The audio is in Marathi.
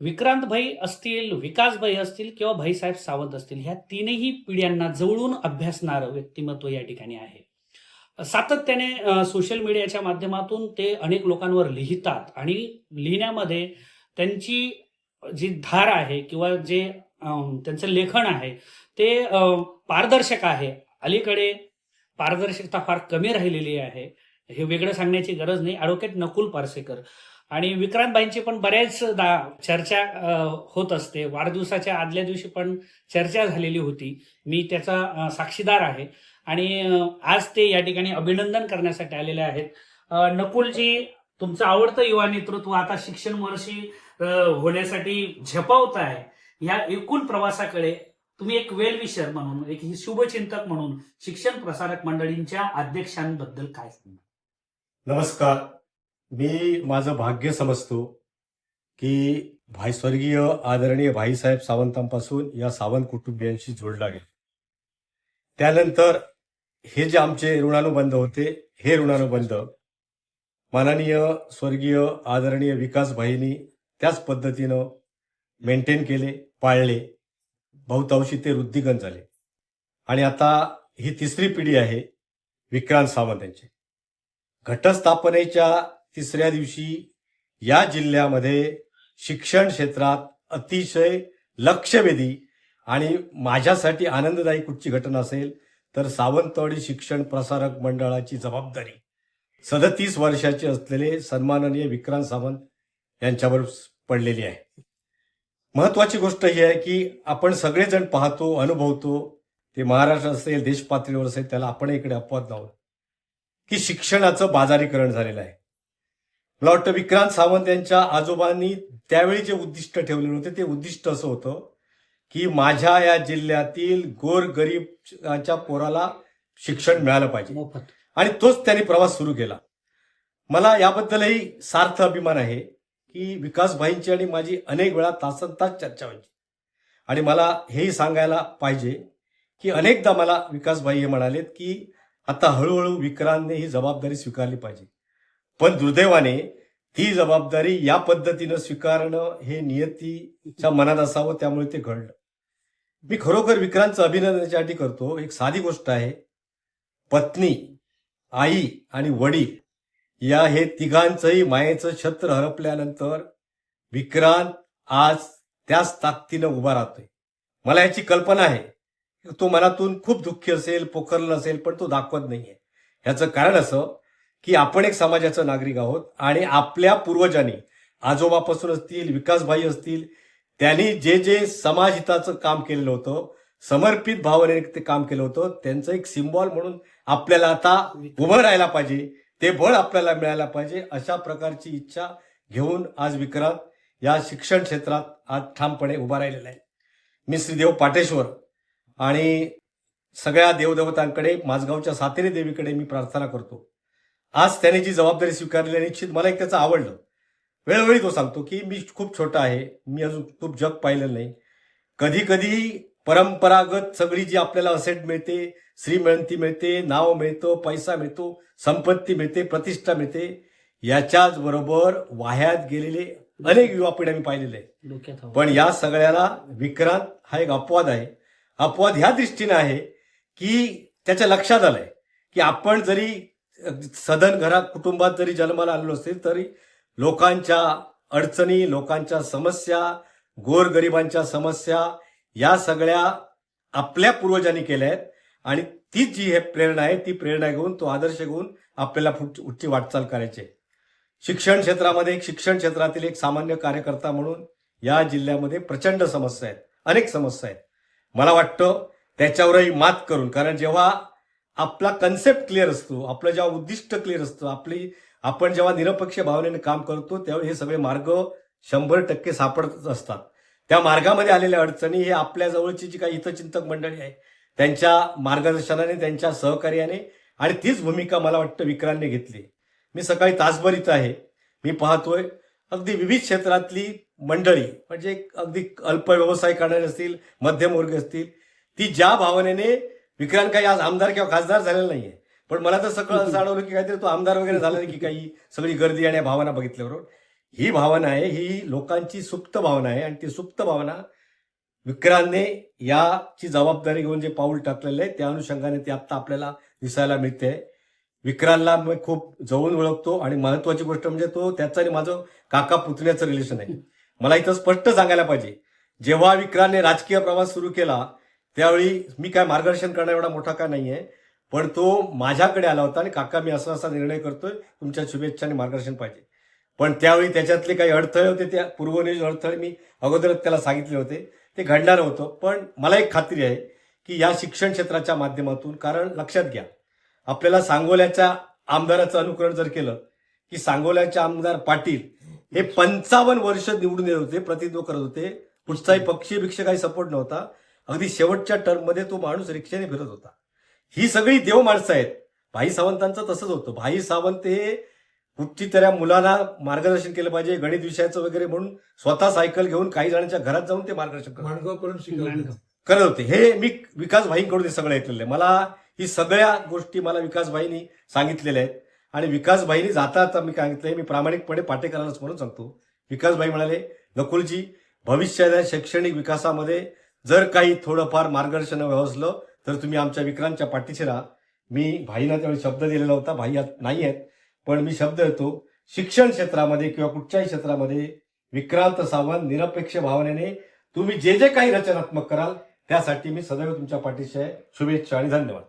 विक्रांत भाई असतील विकास भाई असतील किंवा भाईसाहेब सावंत असतील ह्या तीनही पिढ्यांना जवळून अभ्यासणारं व्यक्तिमत्व या ठिकाणी आहे. सातत्याने सोशल मीडियाच्या माध्यमातून ते अनेक लोकांवर लिहितात आणि लिहिण्यामध्ये त्यांची जी धार आहे किंवा जे त्यांचं लेखन आहे ते पारदर्शक आहे. अलीकडे पारदर्शकता फार कमी राहिलेली आहे. हे वेगळं सांगण्याची गरज नाही. ॲडव्होकेट नकुल पारसेकर. आणि विक्रांतबाईंची पण बऱ्याचदा चर्चा होत असते. वाढदिवसाच्या आदल्या दिवशी पण चर्चा झालेली होती. मी त्याचा साक्षीदार आहे. आणि आज ते या ठिकाणी अभिनंदन करण्यासाठी आलेले आहेत. नकुलजी तुमचं आवडतं युवा नेतृत्व आता शिक्षण वर्षी होण्यासाठी झेपावत आहे या एकूण प्रवासाकडे तुम्ही एक वेल विशर म्हणून एक शुभचिंतक म्हणून शिक्षण प्रसारक मंडळींच्या अध्यक्षांबद्दल काय सांगा नमस्कार. मी माझं भाग्य समजतो की भाई स्वर्गीय आदरणीय भाईसाहेब सावंतांपासून या सावंत कुटुंबियांशी जोडला गेला त्यानंतर हे जे आमचे ऋणानुबंध होते हे ऋणानुबंध माननीय स्वर्गीय आदरणीय विकास भाईंनी त्याच पद्धतीनं मेंटेन केले पाळले. बहुतांशी ते वृद्धिगत झाले. आणि आता ही तिसरी पिढी आहे विक्रांत सावंत यांची घटस्थापनेच्या तिसऱ्या दिवशी या जिल्ह्यामध्ये शिक्षण क्षेत्रात अतिशय लक्षवेधी आणि माझ्यासाठी आनंददायी कुठची घटना असेल तर सावंतवाडी शिक्षण प्रसारक मंडळाची जबाबदारी सदतीस वर्षाचे असलेले सन्माननीय विक्रांत सावंत यांच्यावर पडलेली आहे. महत्वाची गोष्ट ही आहे की आपण सगळेजण पाहतो अनुभवतो ते महाराष्ट्र असेल देशपातळीवर असेल त्याला आपण इकडे अपवाद लावतो की शिक्षणाचं बाजारीकरण झालेलं आहे. मला वाटतं विक्रांत सावंत यांच्या आजोबांनी त्यावेळी जे उद्दिष्ट ठेवलेलं होते ते उद्दिष्ट असं होतं की माझ्या या जिल्ह्यातील गोर गरीबच्या पोराला शिक्षण मिळालं पाहिजे. आणि तोच त्यांनी प्रवास सुरू केला. मला याबद्दलही सार्थ अभिमान आहे की विकास भाईंची आणि माझी अनेक वेळा तासन तास चर्चा व्हायची. आणि मला हेही सांगायला पाहिजे की अनेकदा मला विकास भाई हे म्हणालेत की आता हळूहळू विक्रांतने ही जबाबदारी स्वीकारली पाहिजे. पण दुर्दैवाने ही जबाबदारी या पद्धतीनं स्वीकारणं हे नियतीच्या मनात असावं त्यामुळे ते घडलं. मी खरोखर विक्रांतचं अभिनंदनासाठी करतो. एक साधी गोष्ट आहे. पत्नी आई आणि वडील या हे तिघांचंही मायेचं छत्र हरपल्यानंतर विक्रांत आज त्याच ताकदीनं उभा राहतोय. मला याची कल्पना आहे. तो मनातून खूप दुःखी असेल पोखरला असेल पण तो दाखवत नाहीये. ह्याचं कारण असं की आपण एक समाजाचं नागरिक आहोत आणि आपल्या पूर्वजांनी आजोबापासून असतील विकासभाई असतील त्यांनी जे जे समाजहिताचं काम केलेलं होतं समर्पित भावनेने ते काम केलं होतं त्यांचं एक सिम्बॉल म्हणून आपल्याला आता उभं राहायला पाहिजे ते बळ आपल्याला मिळायला पाहिजे अशा प्रकारची इच्छा घेऊन आज विक्रांत या शिक्षण क्षेत्रात आज ठामपणे उभा राहिलेला आहे. मी श्रीदेव पाटेश्वर आणि सगळ्या देवदेवतांकडे माझगावच्या सातेरी देवीकडे मी प्रार्थना करतो. आज त्याने जी जबाबदारी स्वीकारली आहे, निश्चित मला एक त्याचं आवडलं. वेळोवेळी तो सांगतो की मी खूप छोटा आहे मी अजून खूप जग पाहिलेलं नाही. कधी कधी परंपरागत सगळी जी आपल्याला असेट मिळते श्रीमंती मिळते नाव मिळतं पैसा मिळतो संपत्ती मिळते प्रतिष्ठा मिळते याच्याच बरोबर वाह्यात गेलेले अनेक युवा पिढ्या मी पाहिलेले आहेत. पण या सगळ्याला विक्रांत हा एक अपवाद आहे. अपवाद ह्या दृष्टीने आहे की त्याच्या लक्षात आलंय की आपण जरी सदन घरात कुटुंबात जरी जन्माला आलेलो असेल तरी लोकांच्या अडचणी लोकांच्या समस्या गोरगरिबांच्या समस्या या सगळ्या आपल्या पूर्वजांनी केल्या आहेत. आणि तीच जी हे प्रेरणा आहे ती प्रेरणा घेऊन तो आदर्श घेऊन आपल्याला पुढची वाटचाल करायची शिक्षण क्षेत्रामध्ये शिक्षण क्षेत्रातील एक सामान्य कार्यकर्ता म्हणून या जिल्ह्यामध्ये प्रचंड समस्या आहेत अनेक समस्या आहेत. मला वाटतं त्याच्यावरही मात करून कारण जेव्हा आपला कन्सेप्ट क्लिअर असतो आपलं जेव्हा उद्दिष्ट क्लिअर असतं आपली आपण जेव्हा निरपेक्ष भावनेने काम करतो तेव्हा हे सगळे मार्ग शंभर टक्के सापडतच असतात. त्या मार्गामध्ये आलेल्या अडचणी हे आपल्या जवळची जी काही हितचिंतक मंडळी आहे त्यांच्या मार्गदर्शनाने त्यांच्या सहकार्याने आणि तीच भूमिका मला वाटतं विक्रांतने घेतली. मी सकाळी तासभर इथं आहे. मी पाहतोय अगदी विविध क्षेत्रातली मंडळी म्हणजे अगदी अल्प व्यवसाय करणारे असतील मध्यमवर्ग असतील ती ज्या भावनेने विक्रांत काही आज आमदार किंवा खासदार झालेला नाहीये. पण मला तर सगळं असं आढळलं की काहीतरी तो आमदार वगैरे झाला नाही की काही सगळी गर्दी आणि या भावना बघितल्याबरोबर ही भावना आहे ही लोकांची सुप्त भावना आहे आणि ती सुप्त भावना विक्रांतने याची जबाबदारी घेऊन जे पाऊल टाकलेलं आहे त्या अनुषंगाने ती आत्ता आपल्याला दिसायला मिळते. विक्रांतला मी खूप जवळून ओळखतो आणि महत्वाची गोष्ट म्हणजे तो त्याचं आणि माझं काका पुतण्याचं रिलेशन आहे. मला इथं स्पष्ट सांगायला पाहिजे जेव्हा विक्रांतने राजकीय प्रवास सुरू केला त्यावेळी मी काय मार्गदर्शन करणं एवढा मोठा का आहे पण तो माझ्याकडे आला होता आणि काका मी असा असा निर्णय करतोय तुमच्या शुभेच्छा आणि मार्गदर्शन पाहिजे. पण त्यावेळी त्याच्यातले काही अडथळे होते त्या पूर्वनियोजित अडथळे मी अगोदरच त्याला सांगितले होते. ते घडणार होतं पण मला एक खात्री आहे की या शिक्षण क्षेत्राच्या माध्यमातून कारण लक्षात घ्या आपल्याला सांगोल्याच्या आमदाराचं अनुकरण जर केलं की सांगोल्याचे आमदार पाटील हे पंचावन्न वर्ष निवडून येत होते प्रतिनिधित्व करत होते. कुठचाही पक्षी भिक्ष काही सपोर्ट नव्हता. अगदी शेवटच्या टर्ममध्ये तो माणूस रिक्षाने फिरत होता. ही सगळी देव माणसं आहेत. भाई सावंतांचं तसंच होतं. भाई सावंत हे कुठची त्या मुलांना मार्गदर्शन केलं पाहिजे गणित विषयाचं वगैरे म्हणून स्वतः सायकल घेऊन काही जणांच्या घरात जाऊन ते मार्गदर्शन करत होते. हे मी विकास भाईंकडून हे सगळं ऐकलेलं आहे. मला ही सगळ्या गोष्टी मला विकास भाईंनी सांगितलेल्या आहेत. आणि विकास भाईंनी जाता आता मी सांगितलंय मी प्रामाणिकपणे पाटेकरांनाच म्हणून सांगतो. विकास भाई म्हणाले नकुलजी भविष्याच्या शैक्षणिक विकासामध्ये जर काही थोडंफार मार्गदर्शन हवं असलं तर तुम्ही आमच्या विक्रांतच्या पाठीशी राहा. मी भाईना त्यावेळी शब्द दिलेला होता भाई नाही आहेत पण मी शब्द देतो. शिक्षण क्षेत्रामध्ये किंवा कुठच्याही क्षेत्रामध्ये विक्रांत सावंत निरपेक्ष भावनेने तुम्ही जे जे काही रचनात्मक कराल त्यासाठी मी सदैव तुमच्या पाठीशी आहे. शुभेच्छा आणि धन्यवाद.